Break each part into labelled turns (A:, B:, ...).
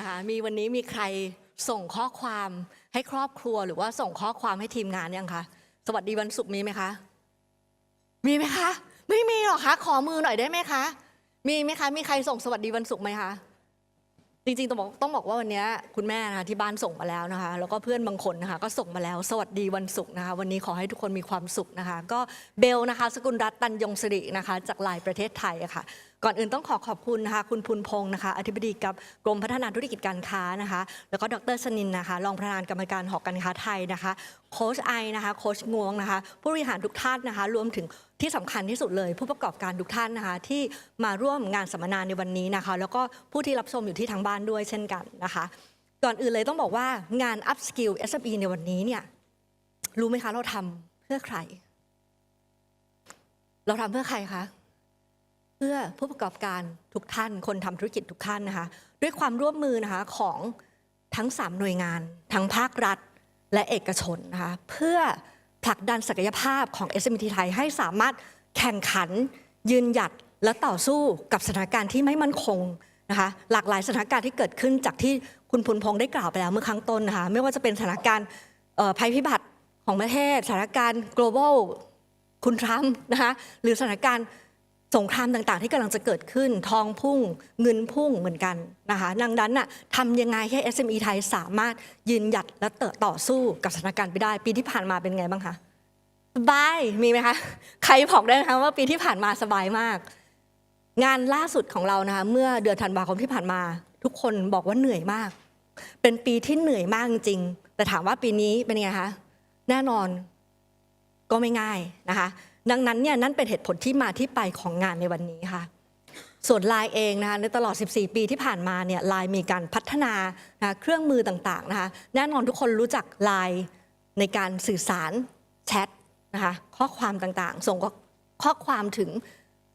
A: นะคะมีวันนี้มีใครส่งข้อความให้ครอบครัวหรือว่าส่งข้อความให้ทีมงานยังคะสวัสดีวันศุกร์มีไหมคะ มีไหมคะ ไม่มีหรอคะขอมือหน่อยได้ไหมคะ มีไหมคะ มีใครส่งสวัสดีวันศุกร์ไหมคะจริงๆต้องบอกต้องบอกว่าวันนี้คุณแม่นะคะที่บ้านส่งมาแล้วนะคะ แล้วก็เพื่อนบางคนนะคะ ก็ส่งมาแล้ว สวัสดีวันศุกร์นะคะ วันนี้ขอให้ทุกคนมีความสุขนะคะ ก็เบลนะคะ สกุลรัตน์ตันยงสิรินะคะ จากลายประเทศไทยอะค่ะ ก่อนอื่นต้องขอขอบคุณนะคะคุณพุนพงศ์นะคะอธิบดีกับกรมพัฒนาธุรกิจการค้านะคะ แล้วก็ดรสนินนะคะรองประธานกรรมการหอการค้าไทยนะคะโค้ชไอนะคะโค้ชงวงนะคะ ผู้บริหารทุกท่านนะคะ รวมถึงที่สำคัญที่สุดเลย ผู้ประกอบการทุกท่านนะคะ ที่มาร่วมงานสัมมนาในวันนี้นะคะ แล้วก็ผู้ที่รับชมอยู่ที่ทางบ้านด้วยเช่นกันนะคะก่อนอื่นเลยต้องบอกว่างาน Up Skill SME ในวันนี้เนี่ยรู้ไหมคะเราทำเพื่อใคร เราทำเพื่อใครคะ พื่อผู้ประกอบการทุกท่านคนทำธุรกิจทุกท่านนะคะด้วยความร่วมมือนะคะของทั้ง 3 หน่วยงาน ทั้งภาครัฐและเอกชนนะคะเพื่อผลักดันศักยภาพของ SMT ไทยให้สามารถแข่งขัน ยืนหยัดและต่อสู้กับสถานการณ์ที่ไม่มั่นคงนะคะหลากหลายสถานการณ์ที่เกิดขึ้นจากที่คุณพุนพงศ์ได้กล่าวไปแล้วเมื่อครั้งต้นนะคะไม่ว่าจะเป็นสถานการณ์ภัยพิบัติของประเทศสถานการณ์ global คุณทรัมป์นะคะหรือสถานการณ์ สงครามต่างๆ ที่กำลังจะเกิดขึ้น ทองพุ่ง เงินพุ่งเหมือนกันนะคะดังนั้นน่ะทำยังไงให้ SME ไทยสามารถยืนหยัดและเติต่อสู้กับสถานการณ์ไปได้ ปีที่ผ่านมาเป็นไงบ้างคะสบายมีไหมคะใครบอกได้ไหมคะว่าปีที่ผ่านมาสบายมาก งานล่าสุดของเรานะคะเมื่อเดือนธันวาคมที่ผ่านมา ทุกคนบอกว่าเหนื่อยมาก เป็นปีที่เหนื่อยมากจริงๆแต่ถามว่าปีนี้เป็นไงคะแน่นอนก็ไม่ง่ายนะคะ ดังนั้นเนี่ยนั่นเป็นเหตุผลที่มาที่ไปของงานในวันนี้ค่ะ ส่วนไลน์เองนะคะในตลอด 14 ปีที่ผ่านมาเนี่ยไลน์มีการพัฒนานะเครื่องมือต่างๆนะคะแน่นอนทุกคนรู้จักไลน์ในการสื่อสารแชทนะคะข้อความต่างๆ ส่งข้อความถึง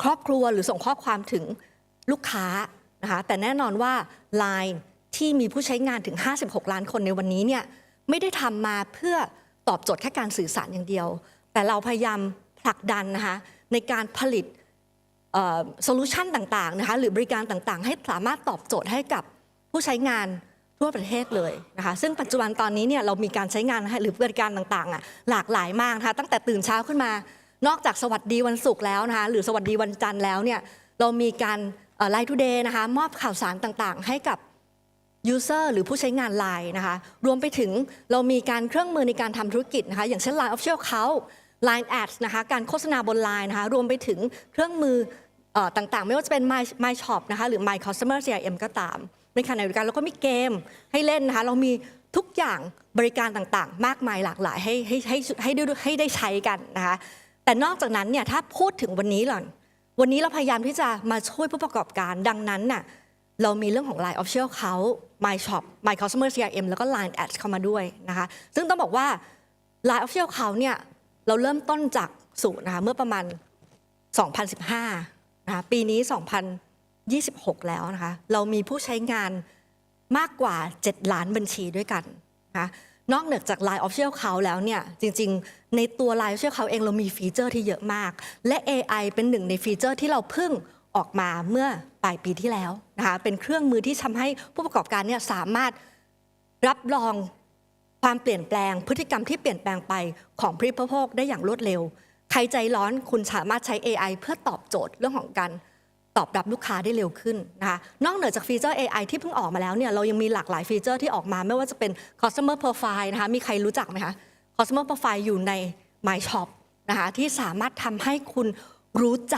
A: ครอบครัวหรือส่งข้อความถึงลูกค้านะคะแต่แน่นอนว่า Line ที่มีผู้ใช้งานถึง 56 ล้านคนในวันนี้เนี่ยไม่ได้ทำมาเพื่อตอบโจทย์แค่การสื่อสารอย่างเดียว แต่เราพยายาม ผลักดันนะคะในการผลิตโซลูชันต่างๆนะคะหรือบริการต่างๆ ให้สามารถตอบโจทย์ให้กับผู้ใช้งานทั่วประเทศเลยนะคะซึ่งปัจจุบันตอนนี้เนี่ยเรามีการใช้งานหรือบริการต่างๆอะหลากหลายมากนะคะตั้งแต่ตื่นเช้าขึ้นมา นอกจากสวัสดีวันศุกร์แล้วนะคะหรือสวัสดีวันจันทร์แล้วเนี่ยเรามีการไลฟ์ทูเดย์นะคะมอบข่าวสารต่างๆ ให้กับ user หรือผู้ใช้งาน Line นะคะรวมไปถึงเรามีการเครื่องมือในการทำธุรกิจนะคะอย่างเช่น Line Official Account Line Ads นะคะการโฆษณาบน Line นะคะรวมไปถึงเครื่องมืออต่างๆ ไม่ว่าจะเป็น My My Shop นะคะหรือ My Customer CRM ก็ตาม ในขณะเดียวกันเราก็มีเกมให้เล่นนะคะเรามีทุกอย่างบริการต่างๆ มากมายหลากหลายให้ให้ให้ให้ได้ให้ได้ใช้กันนะคะแต่นอกจากนั้นเนี่ยถ้าพูดถึงวันนี้หล่อนวันนี้เราพยายามที่จะมาช่วยผู้ประกอบการดังนั้นน่ะเรามีเรื่องของ Line Official เขา My Shop My Customer CRM แล้วก็ Line Ads เข้ามาด้วยนะคะซึ่งต้องบอกว่า Line Official เขาเนี่ย เราเริ่มต้นจากศูนย์นะคะเมื่อประมาณ 2015นะคะปีนี้ 2026 แล้วนะคะเรามีผู้ใช้งานมากกว่า 7 ล้านบัญชีด้วยกันนะคะนอกเหนือจาก Line Official เขาแล้วเนี่ยจริงๆ ในตัว Line Official เขาเองเรามีฟีเจอร์ที่เยอะมาก และ AI เป็นหนึ่งในฟีเจอร์ที่เราเพิ่งออกมาเมื่อปลายปีที่แล้วนะคะเป็นเครื่องมือที่ทำให้ผู้ประกอบการเนี่ยสามารถรับรอง ความเปลี่ยนแปลงพฤติกรรมที่เปลี่ยนแปลงไปของผู้บริโภคได้อย่างรวดเร็ว ใครใจร้อนคุณสามารถใช้ AI เพื่อตอบโจทย์เรื่องของการตอบรับลูกค้าได้เร็วขึ้นนะคะนอกเหนือจากฟีเจอร์ AI ที่เพิ่งออกมาแล้วเนี่ยเรายังมีหลากหลายฟีเจอร์ที่ออกมา ไม่ว่าจะเป็น customer profile นะคะมีใครรู้จักไหมคะ customer profile อยู่ใน My Shop นะคะที่สามารถทำให้คุณรู้ใจ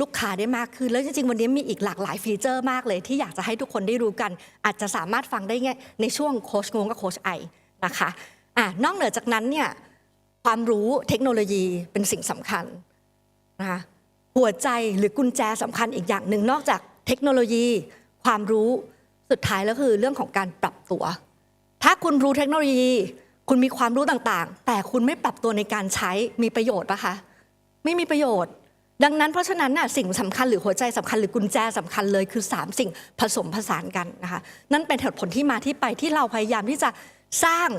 A: ลูกค้าได้มากขึ้น แล้วจริง ๆ วันนี้มีอีกหลากหลายฟีเจอร์มากเลย ที่อยากจะให้ทุกคนได้รู้กัน อาจจะสามารถฟังได้ในช่วงโคชงงกับโคชไอ นะคะอะนอกเหนือจากนั้นเนี่ยความรู้เทคโนโลยีเป็นสิ่งสำคัญนะคะหัวใจหรือกุญแจสำคัญอีกอย่างหนึ่งนอกจากเทคโนโลยี ความรู้สุดท้ายแล้วคือเรื่องของการปรับตัว ถ้าคุณรู้เทคโนโลยี คุณมีความรู้ต่างๆ แต่คุณไม่ปรับตัวในการใช้มีประโยชน์ปะคะไม่มีประโยชน์ ดังนั้นเพราะฉะนั้นน่ะสิ่งสำคัญหรือหัวใจสำคัญหรือกุญแจสำคัญเลยคือ 3 สิ่งผสมผสานกันนะคะนั่นเป็นเหตุผลที่มาที่ไปที่เราพยายามที่จะ สร้าง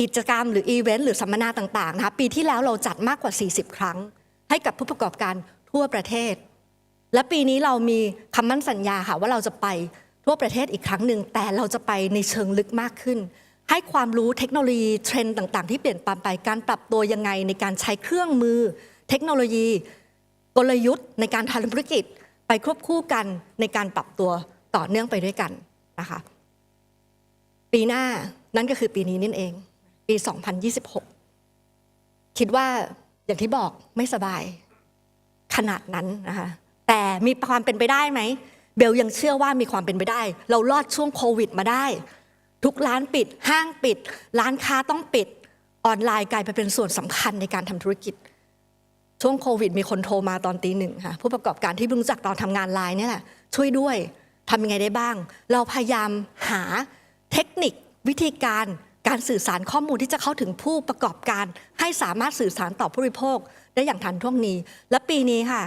A: กิจกรรมหรืออีเวนต์หรือสัมมนาต่างๆนะคะปีที่แล้วเราจัดมากกว่า 40 ครั้ง ให้กับผู้ประกอบการทั่วประเทศ และปีนี้เรามีคำมั่นสัญญาค่ะว่าเราจะไปทั่วประเทศอีกครั้งหนึ่ง แต่เราจะไปในเชิงลึกมากขึ้น ให้ความรู้เทคโนโลยีเทรนด์ต่างๆ ที่เปลี่ยนไปการปรับตัวยังไงในการใช้เครื่องมือ เทคโนโลยี กลยุทธ์ ในการทำธุรกิจไปควบคู่กันในการปรับตัวต่อเนื่องไปด้วยกันนะคะปีหน้า นั่นก็คือปีนี้นั่นเอง ปี 2026 คิดว่าอย่างที่บอกไม่สบาย ขนาดนั้นนะคะแต่มีความเป็นไปได้ไหม เบลยังเชื่อว่ามีความเป็นไปได้ เรารอดช่วงโควิดมาได้ ทุกร้านปิด ห้างปิด ร้านค้าต้องปิด ออนไลน์กลายไปเป็นส่วนสำคัญในการทำธุรกิจ ช่วงโควิด มีคนโทรมาตอนตีหนึ่งค่ะผู้ประกอบการที่รู้จักตอนทำงานไลน์นี่แหละช่วยด้วยทำยังไงได้บ้าง เราพยายามหาเทคนิค วิธีการการสื่อสารข้อมูลที่จะเข้าถึงผู้ประกอบการ ให้สามารถสื่อสารต่อผู้บริโภคได้อย่างทันท่วงนี้ และปีนี้ค่ะ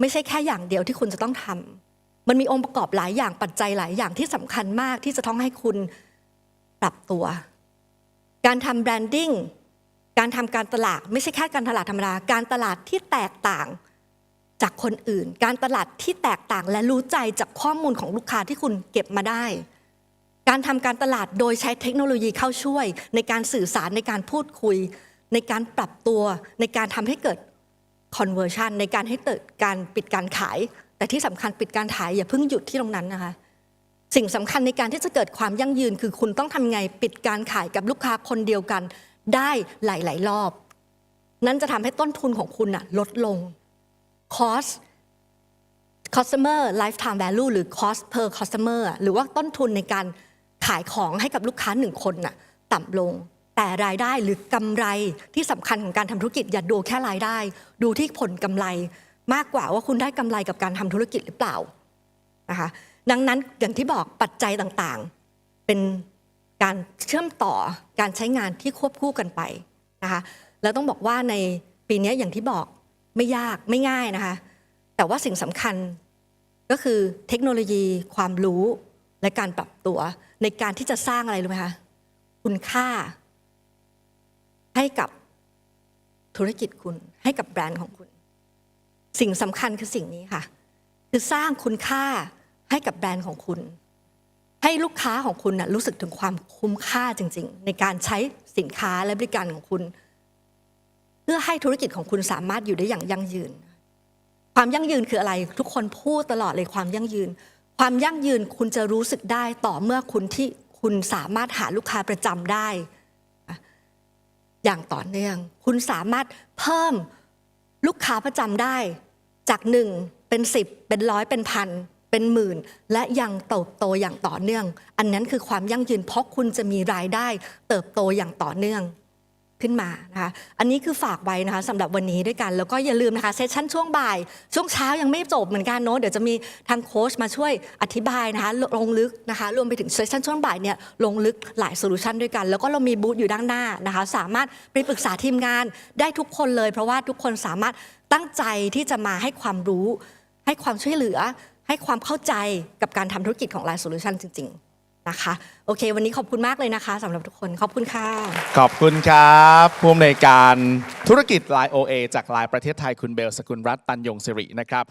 A: ไม่ใช่แค่อย่างเดียวที่คุณจะต้องทำมันมีองค์ประกอบหลายอย่างปัจจัยหลายอย่างที่สำคัญมากที่จะต้องให้คุณปรับตัว การทำแบรนดิ้งการทำการตลาดไม่ใช่แค่การตลาดธรรมดาการตลาดที่แตกต่างจากคนอื่น การตลาดที่แตกต่างและรู้ใจจากข้อมูลของลูกค้าที่คุณเก็บมาได้ การทำการตลาดโดยใช้เทคโนโลยีเข้าช่วย ในการสื่อสารในการพูดคุย ในการปรับตัว ในการทำให้เกิด conversion ในการให้เกิดการปิดการขาย แต่ที่สำคัญปิดการขายอย่าเพิ่งหยุดที่ตรงนั้นนะคะ สิ่งสำคัญในการที่จะเกิดความยั่งยืน คือคุณต้องทำไงปิดการขายกับลูกค้าคนเดียวกัน ได้หลาย ๆ รอบ นั้นจะทำให้ต้นทุนของคุณนะลดลง cost customer lifetime value หรือ cost per customer อะหรือว่าต้นทุนในการ ขายของให้กับลูกค้าหนึ่งคนน่ะต่ำลง แต่รายได้หรือกำไรที่สำคัญของการทำธุรกิจอย่าดูแค่รายได้ ดูที่ผลกำไรมากกว่าว่าคุณได้กำไรกับการทำธุรกิจหรือเปล่านะคะดังนั้นอย่างที่บอกปัจจัยต่างๆ เป็นการเชื่อมต่อการใช้งานที่ควบคู่กันไปนะคะแล้วต้องบอกว่าในปีนี้อย่างที่บอกไม่ยากไม่ง่ายนะคะ แต่ว่าสิ่งสำคัญก็คือเทคโนโลยีความรู้ และการปรับตัวในการที่จะสร้างอะไรรู้ไหมคะคุณค่า ให้กับธุรกิจคุณ ให้กับแบรนด์ของคุณ สิ่งสำคัญคือสิ่งนี้ค่ะ คือสร้างคุณค่าให้กับแบรนด์ของคุณ ให้ลูกค้าของคุณนะรู้สึกถึงความคุ้มค่าจริง ๆ ในการใช้สินค้าและบริการของคุณ เพื่อให้ธุรกิจของคุณสามารถอยู่ได้อย่างยั่งยืน ความยั่งยืนคืออะไร ทุกคนพูดตลอดเลยความยั่งยืน ความยั่งยืนคุณจะรู้สึกได้ต่อเมื่อคุณที่คุณสามารถหาลูกค้าประจำได้ อย่างต่อเนื่อง คุณสามารถเพิ่มลูกค้าประจำได้ จากหนึ่งเป็นสิบเป็นร้อยเป็นพันเป็นหมื่น และยังเติบโตอย่างต่อเนื่อง อันนั้นคือความยั่งยืนเพราะคุณจะมีรายได้ เติบโตอย่างต่อเนื่อง ขึ้นมานะคะอันนี้คือฝากไว้นะคะสำหรับวันนี้ด้วยกันแล้วก็อย่าลืมนะคะเซสชั่นช่วงบ่าย ช่วงเช้ายังไม่จบเหมือนกันเนาะเดี๋ยวจะมีทางโค้ชมาช่วยอธิบายนะคะลงลึกนะคะรวมไปถึงเซสชั่นช่วงบ่ายเนี่ยลงลึกหลายโซลูชันด้วยกัน แล้วก็เรามีบูธอยู่ด้านหน้านะคะสามารถไปปรึกษาทีมงานได้ทุกคนเลย เพราะว่าทุกคนสามารถตั้งใจที่จะมาให้ความรู้ ให้ความช่วยเหลือ ให้ความเข้าใจกับการทำธุรกิจของ Line Solution จริง ๆ นะคะ โอเค วันนี้ขอบคุณมากเลยนะคะสำหรับทุกคนขอบคุณค่ะ
B: ขอบคุณครับผู้อำนวยการธุรกิจ Line OA จาก Line ประเทศไทยคุณเบลสกุลรัตน์ตันยงสิรินะครับ